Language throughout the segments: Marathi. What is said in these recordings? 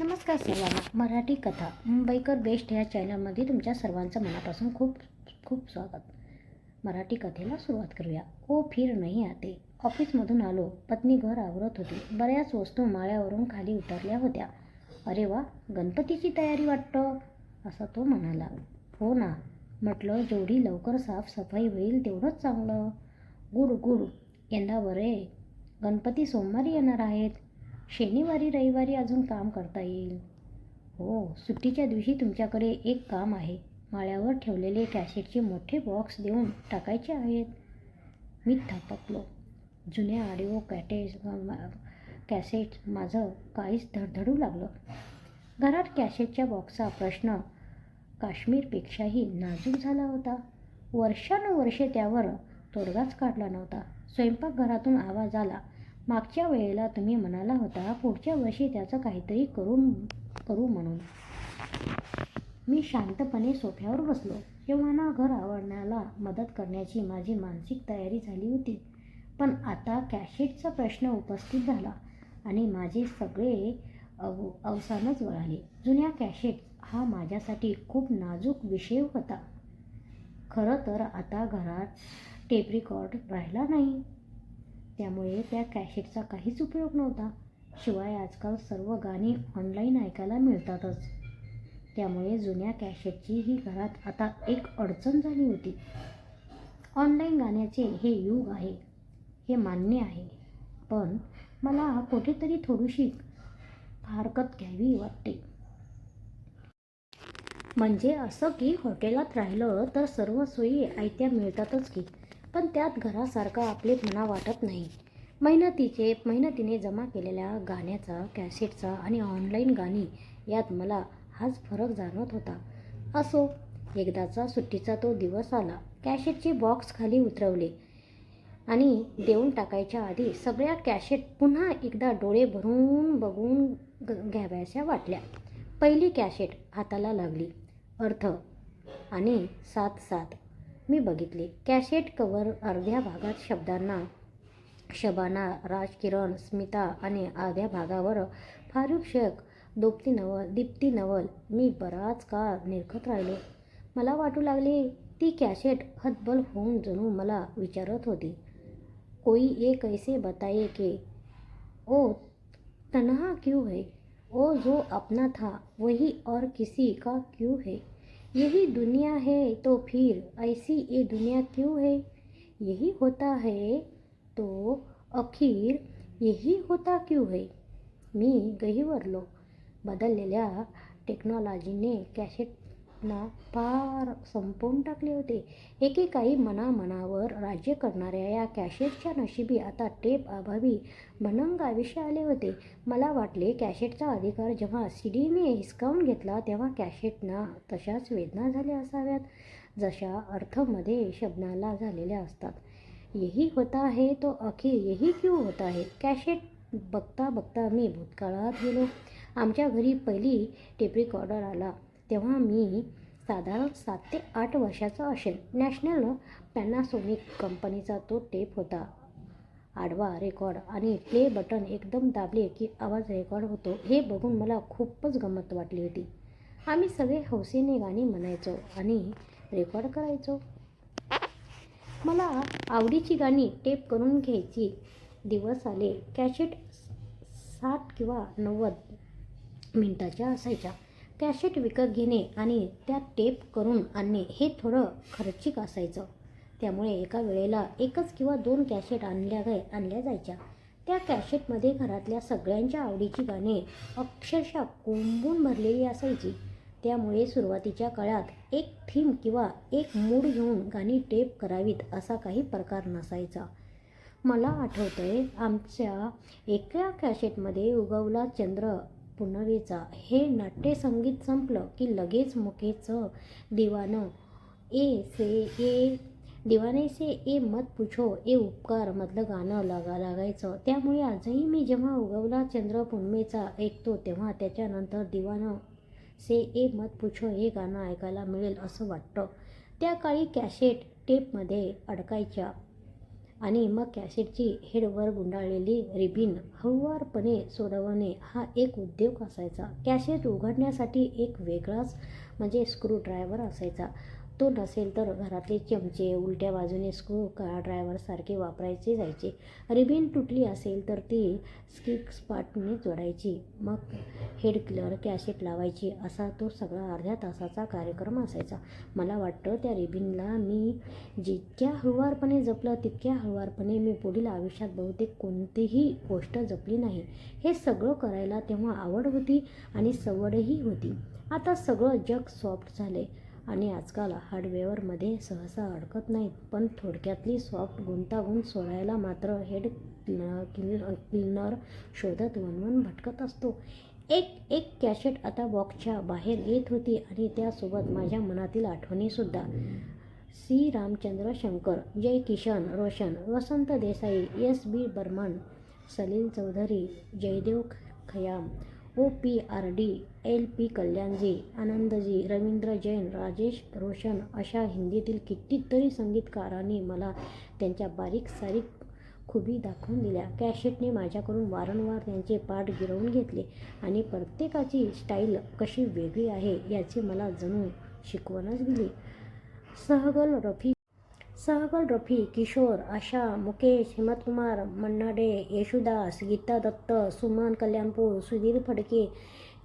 नमस्कार सर्वांना मराठी कथा मुंबईकर बेस्ट ह्या चॅनलमध्ये तुमच्या सर्वांचं मनापासून खूप खूप स्वागत. मराठी कथेला सुरुवात करूया. ओ फिर नाही आते. ऑफिसमधून आलो. पत्नी घर आवरत होती. बऱ्याच वस्तू माळ्यावरून खाली उतरल्या होत्या. अरे वा गणपतीची तयारी वाटतं? असं तो म्हणाला. हो ना. म्हटलं जेवढी लवकर साफसफाई होईल तेवढंच चांगलं. Good good. यंदा बरे. गणपती सोमवारी येणार आहेत. शनिवारी रविवारी अजून काम करता येईल. हो सुट्टीच्या दिवशी तुमच्याकडे एक काम आहे. माळ्यावर ठेवलेले कॅसेटचे मोठे बॉक्स देऊन टाकायचे आहेत. मी थपकलो. जुन्या ऑडिओ कॅटेज कॅसेट माझं काहीच धडधडू लागलं. घरात कॅसेटच्या बॉक्सचा प्रश्न काश्मीरपेक्षाही नाजूक झाला होता. वर्षानुवर्षे त्यावर तोडगाच काढला नव्हता. स्वयंपाकघरातून आवाज आला मागच्या वेळेला तुम्ही म्हणाला होता पुढच्या वर्षी त्याचं काहीतरी करून करू म्हणून. मी शांतपणे सोफ्यावर बसलो. एव्हाना घर आवडण्याला मदत करण्याची माझी मानसिक तयारी झाली होती. पण आता कॅशेटचा प्रश्न उपस्थित झाला आणि माझे सगळे अव अवसानच वळाले. जुन्या कॅशेट हा माझ्यासाठी खूप नाजूक विषय होता. खरं तर आता घरात टेप रिकॉर्ड राहिला नाही. त्यामुळे त्या कॅशेटचा काहीच उपयोग नव्हता. शिवाय आजकाल सर्व गाणी ऑनलाईन ऐकायला मिळतातच. त्यामुळे जुन्या कॅशेटची ही घरात आता एक अडचण झाली होती. ऑनलाईन गाण्याचे हे युग आहे. हे मान्य आहे. पण मला कुठेतरी थोडीशी हरकत घ्यावी वाटते. म्हणजे असं की हॉटेलात राहिलं तर सर्व सोयी आयत्या मिळतातच की. पण त्यात घरासारखं आपले आपलेपणा वाटत नाही. मेहनतीचे मेहनतीने जमा केलेल्या गाण्याचा कॅसेटचा आणि ऑनलाईन गाणी यात मला हाच फरक जाणवत होता. असो एकदाचा सुट्टीचा तो दिवस आला. कॅशेटचे बॉक्स खाली उतरवले आणि देऊन टाकायच्या आधी सगळ्या कॅशेट पुन्हा एकदा डोळे भरून बघून ग- घ्याव्याशा वाटल्या. पहिली कॅशेट हाताला लागली. अर्थ आणि सात सात. मी बघितले. कॅसेट कवर अर्ध्या भागात शब्दांना शबाना राजकिरण स्मिता आणि अर्ध्या भागावर फारुख शेख दोप्ती नवल दीप्ती नवल. मी बराच काळ निरखत राहिलो. मला वाटू लागले ती कॅसेट हतबल होऊन जणू मला विचारत होती. कोई ये कैसे बताए के ओ तन्हा क्यों है? ओ जो अपना था वही और किसी का क्यों है? यही दुनिया है तो फिर ऐसी ये दुनिया क्यों है? यही होता है तो अखीर यही होता क्यों है? मी गहिवरलो. बदललेल्या टेक्नॉलॉजीने कॅसेटना फार संपवून टाकले होते. एकेकाळी मनामनावर राज्य करणाऱ्या या कॅशेटच्या नशिबी आता टेप अभावी भनंग आयुष्य आले होते. मला वाटले कॅशेटचा अधिकार जेव्हा सी डीने हिसकावून घेतला तेव्हा कॅशेटना तशाच वेदना झाल्या असाव्यात जशा अर्थमध्ये शब्दाला झालेल्या असतात. यही होता आहे तो अखेर यही क्यों होता आहे? कॅशेट बघता बघता मी भूतकाळात गेलो. आमच्या घरी पहिली टेप रेकॉर्डर आला. तेव्हा मी साधारण सात ते आठ वर्षाचा असेल. नॅशनल पॅनासोनिक कंपनीचा तो टेप होता. आडवा रेकॉर्ड आणि प्ले बटन एकदम दाबले की आवाज रेकॉर्ड होतो. हे बघून मला खूपच गंमत वाटली होती. आम्ही सगळे हौसेने गाणी म्हणायचो आणि रेकॉर्ड करायचो. मला आवडीची गाणी टेप करून घ्यायची दिवस आले. कॅशेट साठ किंवा नव्वद मिनटाच्या असायच्या. कॅसेट विकत घेणे आणि त्यात टेप करून आणणे हे थोडं खर्चिक असायचं. त्यामुळे एका वेळेला एकच किंवा दोन कॅसेट आणल्या गे आणल्या जायच्या. त्या कॅसेटमध्ये घरातल्या सगळ्यांच्या आवडीची गाणी अक्षरशः कोंबून भरलेली असायची. त्यामुळे सुरुवातीच्या काळात एक थीम किंवा एक मूड घेऊन गाणी टेप करावीत असा काही प्रकार नसायचा. मला आठवतं आहे आमच्या एका कॅसेटमध्ये उगवला चंद्र पुनवेचा हे नाट्यसंगीत संपलं की लगेच मुकेचं दिवानं ए से ए दिवाने से ए मत पुछो ए उपकार मधलं गाणं लागा लागायचं. त्यामुळे आजही मी जेव्हा उगवला चंद्र पुनमेचा ऐकतो तेव्हा त्याच्यानंतर दिवानं से ए मत पुछो हे गाणं ऐकायला मिळेल असं वाटतं. त्या काळी कॅसेट टेपमध्ये अडकायच्या. आणि मग कॅसेटची हेडवर गुंडाळलेली रिबीन हळुवारपणे सोडवणे हा एक उद्योग असायचा. कॅसेट उघडण्यासाठी एक वेगळाच म्हणजे स्क्रूड्रायव्हर असायचा. तो नसेल तर घरातले चमचे उलट्या बाजूने स्क्रू ड्रायव्हरसारखे वापरायचे जायचे. रिबीन तुटली असेल तर ती स्किक स्पाटने जोडायची. मग हेड क्लिअर कॅसेट लावायची. असा तो सगळा अर्ध्या तासाचा कार्यक्रम असायचा. मला वाटतं त्या रिबीनला मी जितक्या हळुवारपणे जपलं तितक्या हळुवारपणे मी पुढील आयुष्यात बहुतेक कोणतीही गोष्ट जपली नाही. हे सगळं करायला तेव्हा आवड होती आणि सवडही होती. आता सगळं जग सॉफ्ट झाले आणि आजकाल हार्डवेअरमध्ये सहसा अडकत नाहीत पण थोडक्यातली सॉफ्ट गुंतागुंत सोडायला मात्र हेड क्लिनर शोधत वनवन भटकत असतो. एक एक कॅसेट आता बॉक्सच्या बाहेर येत होती आणि त्यासोबत माझ्या मनातील आठवणीसुद्धा. C. Ramchandra Shankar Jai Kishan Roshan Vasant Desai S. B. Burman Salil Chowdhury Jaidev Khayyam O P R D L P Kalyanji Anandji Ravindra Jain Rajesh Roshan अशा हिंदीतील कितीतरी संगीतकारांनी मला त्यांच्या बारीक सारीक खुबी दाखवून दिल्या. कॅशेटने माझ्याकडून वारंवार त्यांचे पाठ गिरवून घेतले आणि प्रत्येकाची स्टाईल कशी वेगळी आहे याची मला जणू शिकवणच दिली. सहगल रफी सहगल रफी किशोर आशा मुकेश हिमतकुमार मन्नाडे येशुदास गीता दत्त सुमन कल्याणपूर सुधीर फडके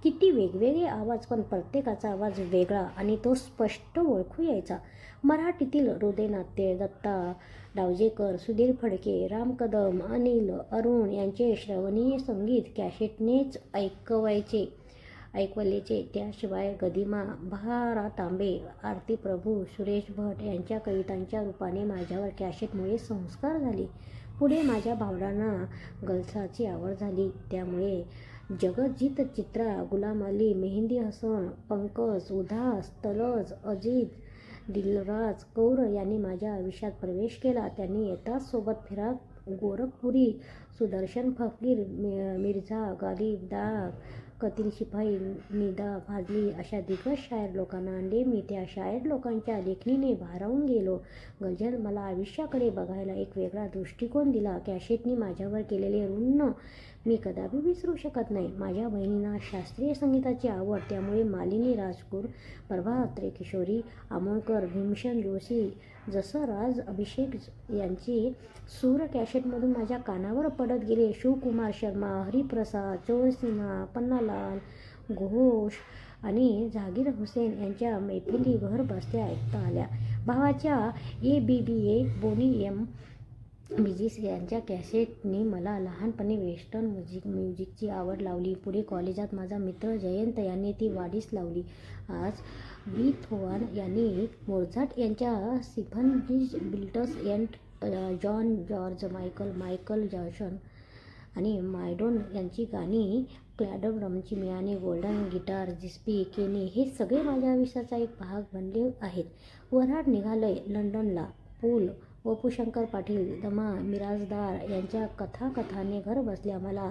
किती वेगवेगळे आवाज पण प्रत्येकाचा आवाज वेगळा आणि तो स्पष्ट ओळखू यायचा. मराठीतील हृदयनाट्य दत्ता डावजेकर सुधीर फडके राम कदम अनिल अरुण यांचे श्रवणीय संगीत कॅसेटनेच ऐकवायचे. ऐकवलेचे त्याशिवाय गदिमा भारा तांबे आरती प्रभू सुरेश भट यांच्या कवितांच्या रूपाने माझ्यावर कॅशेटमुळे संस्कार झाले. पुढे माझ्या भावडांना गलसाची आवड झाली. त्यामुळे जगजित चित्रा गुलाम अली मेहंदी हसन पंकज उधास तलज अजित दिलराज कौर यांनी माझ्या आयुष्यात प्रवेश केला. त्यांनी येताच सोबत फिरा गोरखपुरी सुदर्शन फकीर मिर्झा गालिब दाग कतील शिपाई निदा फाजली अशा दिग्गज शायर लोकांना आणले. मी त्या शायर लोकांच्या लेखणीने भारावून गेलो. गझल मला आयुष्याकडे बघायला एक वेगळा दृष्टिकोन दिला. कॅशेटनी माझ्यावर केलेले ऋण मी कदापि विसरू शकत नाही. माझ्या बहिणींना शास्त्रीय संगीताची आवड त्यामुळे मालिनी राजपूर प्रभा अत्रे किशोरी आमोणकर भीमशन जोशी जसं राज अभिषेक यांची सूर कॅशेटमधून माझ्या कानावर पडत गेले. शिवकुमार शर्मा हरिप्रसाद चोरसिन्हा पन्नालाल घोष आणि झागीर हुसेन यांच्या मैफिली घर बसल्या ऐकता आल्या. भावाच्या A B B A Boney M मिजिस यांच्या कॅसेटने मला लहानपणी वेस्टर्न म्युझिक म्युझिकची आवड लावली. पुढे कॉलेजात माझा मित्र जयंत यांनी ती वाढीस लावली. आज बीथोवान यांनी मोझार्ट यांच्या symphonies Beatles and John George Michael Michael Jackson आणि मायडोन यांची गाणी क्लॅडब्रमची मियाने गोल्डन गिटार जिस्पी केने हे सगळे माझ्या आयुष्याचा एक भाग बनले आहेत. वऱ्हाड निघालंय लंडनला. पूल वपुशंकर पाटील दमा मिराजदार यांच्या कथाकथाने घर बसल्या मला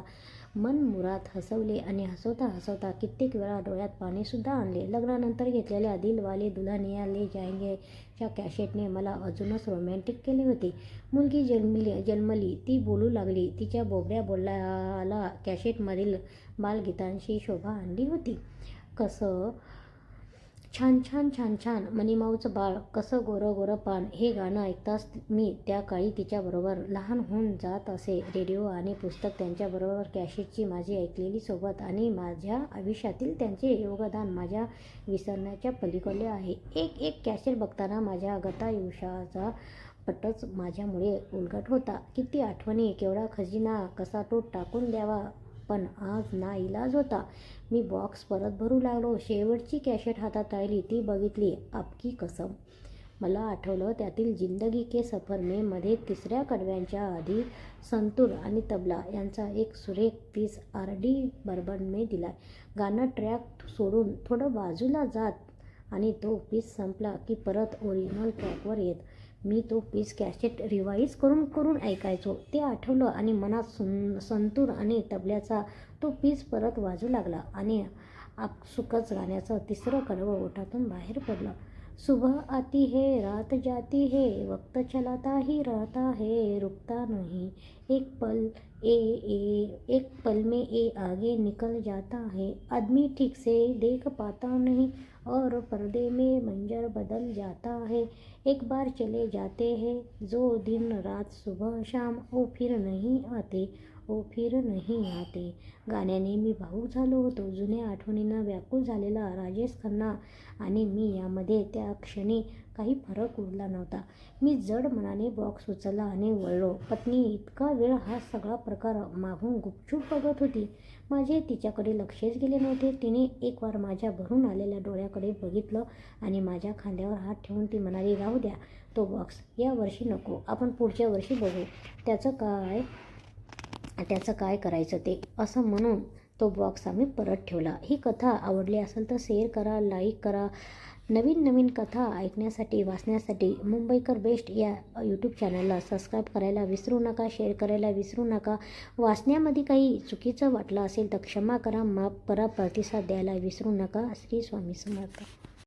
मन मुरात हसवले आणि हसवता हसवता कित्येक वेळा डोळ्यात पाणीसुद्धा आणले. लग्नानंतर घेतलेल्या दिलवाले दुल्हनिया ले जायंगेच्या कॅशेटने कॅसेटने मला अजूनच रोमॅन्टिक केले होते. मुलगी जन्मली जन्मली ती बोलू लागली. तिच्या बोबड्या बोलाला कॅशेटमधील बालगीतांशी शोभा आणली होती. कसं छान छान छान छान. मनीमाऊचं बाळ कसं गोरं गोरं पान हे गाणं ऐकताच मी त्या काळी तिच्याबरोबर लहान होऊन जात असे. रेडिओ आणि पुस्तक त्यांच्याबरोबर कॅशेटची माझी ऐकलेली सोबत आणि माझ्या आयुष्यातील त्यांचे योगदान माझ्या विसरण्याच्या पलीकडले आहे. एक एक कॅसेट बघताना माझ्या गतायुष्याचा पटच माझ्यामुळे उलगट होता. किती आठवणी केवढा खजिना कसा तो टाकून द्यावा? पण आज ना इलाज होता. मी बॉक्स परत भरू लागलो. शेवटची कॅशेट हातात राहिली. ती बघितली आपकी कसम. मला आठवलं त्यातील जिंदगी के सफर में मध्ये तिसऱ्या कडव्यांच्या आधी संतूर आणि तबला यांचा एक सुरेख पीस आर डी बर्बनने दिला गाणं ट्रॅक सोडून थोडं बाजूला जात आणि तो पीस संपला की परत ओरिजिनल ट्रॅकवर येत. मी तो पीस कॅसेट रिवाईज करून करून ऐकायचो. ते आठवलं आणि मनात सुन संतूर आणि तबल्याचा तो पीस परत वाजू लागला आणि आपसुकच गाण्याचं तिसरं कडवं ओठातून बाहेर पडलं. सुबह आती है, रात जाती है, वक्त चलाता ही रहता है, रुकता नहीं। एक पल ए ए, एक पल में ए आगे निकल जाता है। आदमी ठीक से देख पाता नहीं और पर्दे में मंजर बदल जाता है। एक बार चले जाते हैं, जो दिन रात सुबह शाम वो फिर नहीं आते। वो फिर नाही आते. गाण्याने मी भाऊक झालो होतो. जुन्या आठवणींना व्याकुळ झालेला राजेश खन्ना आणि मी यामध्ये त्या क्षणी काही फरक उरला नव्हता. मी जड मनाने बॉक्स उचलला आणि वळलो. पत्नी इतका वेळ हा सगळा प्रकार मागून गुपचूप बघत होती. माझे तिच्याकडे लक्षच गेले नव्हते. तिने एक वार माझ्या भरून आलेल्या डोळ्याकडे बघितलं आणि माझ्या खांद्यावर हात ठेवून ती म्हणाली राहू द्या तो बॉक्स या वर्षी नको. आपण पुढच्या वर्षी बघू. त्याचं काय त्याचं काय करायचं ते? असं म्हणून तो बॉक्स आम्ही परत ठेवला. ही कथा आवडली असेल तर शेअर करा लाईक करा. नवीन नवीन कथा ऐकण्यासाठी वाचण्यासाठी मुंबईकर बेस्ट या यूट्यूब चॅनलला सबस्क्राईब करायला विसरू नका शेअर करायला विसरू नका. वाचण्यामध्ये काही चुकीचं वाटलं असेल तर क्षमा करा माफ करा प्रतिसाद द्यायला विसरू नका. श्री स्वामी समर्थ.